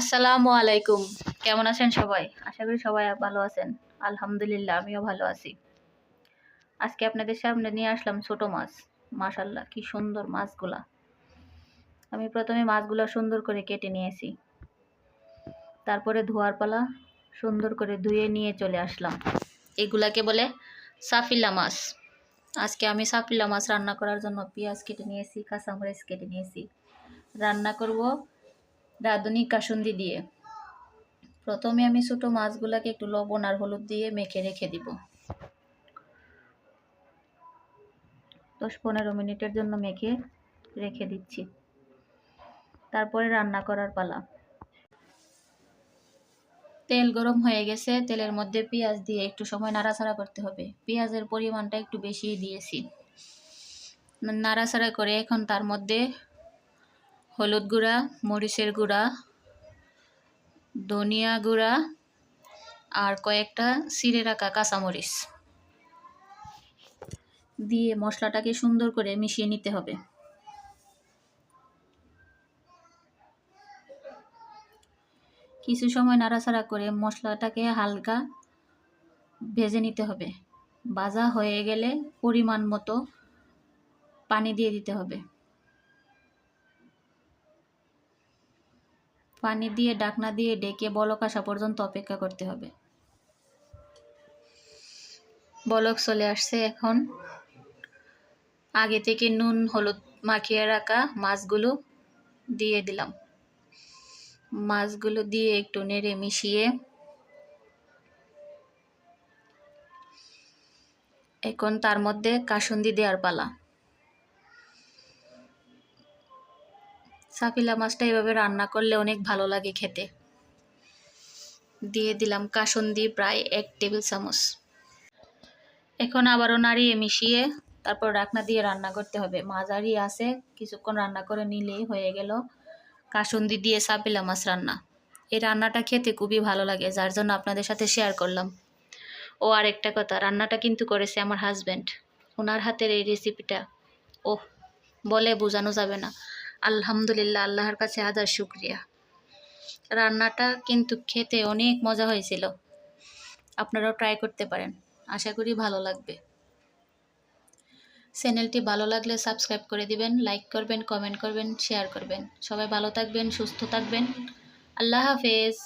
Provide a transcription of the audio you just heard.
আসসালামু আলাইকুম। কেমন আছেন সবাই? আশা করি সবাই ভালো আছেন। আলহামদুলিল্লাহ, আমিও ভালো আছি। আজকে আপনাদের সামনে নিয়ে আসলাম ছোট মাছ। মাশাল্লাহ কি সুন্দর মাছগুলা। আমি প্রথমে মাছগুলা সুন্দর করে কেটে নিয়েছি। তারপরে ধোয়ার পালা সুন্দর করে ধুয়ে নিয়ে চলে আসলাম। এগুলাকে বলে সাফিল্লা মাছ। আজকে আমি সাফিল্লা মাছ রান্না করার জন্য পেঁয়াজ কেটে নিয়েছি, কাঁচামরিচ কেটে নিয়েছি। রান্না করব রাঁধুনি কাসুন্দি দিয়ে। প্রথমে আমি ছোটো মাছগুলোকে একটু লবণ আর হলুদ দিয়ে মেখে রেখে দিব। দশ পনেরো মিনিটের জন্য মেখে রেখে দিচ্ছি। তারপরে রান্না করার পালা। তেল গরম হয়ে গেছে, তেলের মধ্যে পেঁয়াজ দিয়ে একটু সময় নাড়াচাড়া করতে হবে। পেঁয়াজের পরিমাণটা একটু বেশি দিয়েছি। নাড়াচাড়া করে এখন তার মধ্যে হলুদ গুঁড়া, মরিচের গুঁড়া, ধনিয়া গুঁড়া আর কয়েকটা সিরে রাখা কাঁচামরিচ। দিয়ে মশলাটাকে সুন্দর করে মিশিয়ে নিতে হবে। কিছু সময় নাড়াচাড়া করে মশলাটাকে হালকা ভেজে নিতে হবে। ভাজা হয়ে গেলে পরিমাণ মতো পানি দিয়ে দিতে হবে। পানি দিয়ে, ডাকনা দিয়ে ডেকে বলক আসা পর্যন্ত অপেক্ষা করতে হবে। বলক চলে আসছে এখন। আগে থেকে নুন, হলুদ মাখিয়ে রাখা মাছগুলো দিয়ে দিলাম। মাছগুলো দিয়ে একটু নেড়ে মিশিয়ে এখন তার মধ্যে কাসুন্দি দেওয়ার পালা। সাফিলা মাছটা এভাবে রান্না করলে অনেক ভালো লাগে খেতে। দিয়ে দিলাম কাসুন্দি প্রায় এক টেবিল চামচ। এখন আবারও নাড়িয়ে মিশিয়ে তারপর রাখনা দিয়ে রান্না করতে হবে। মাঝারি আছে, কিছুক্ষণ রান্না করে নিলেই হয়ে গেল কাসুন্দি দিয়ে সাপিলা মাছ রান্না। এই রান্নাটা খেতে খুবই ভালো লাগে, যার জন্য আপনাদের সাথে শেয়ার করলাম। ও আর একটা কথা, রান্নাটা কিন্তু করেছে আমার হাজব্যান্ড ওনার হাতের এই রেসিপিটা ও বলে বোঝানো যাবে না। আলহামদুলিল্লাহ, আল্লাহর কাছে আদার শুক্রিয়া। রান্নাটা কিন্তু খেতে অনেক মজা হয়েছিল। আপনারাও ট্রাই করতে পারেন। আশা করি ভালো লাগবে। চ্যানেলটি ভালো লাগলে সাবস্ক্রাইব করে দিবেন লাইক করবেন কমেন্ট করবেন শেয়ার করবেন। সবাই ভালো থাকবেন, সুস্থ থাকবেন। আল্লাহ হাফেজ।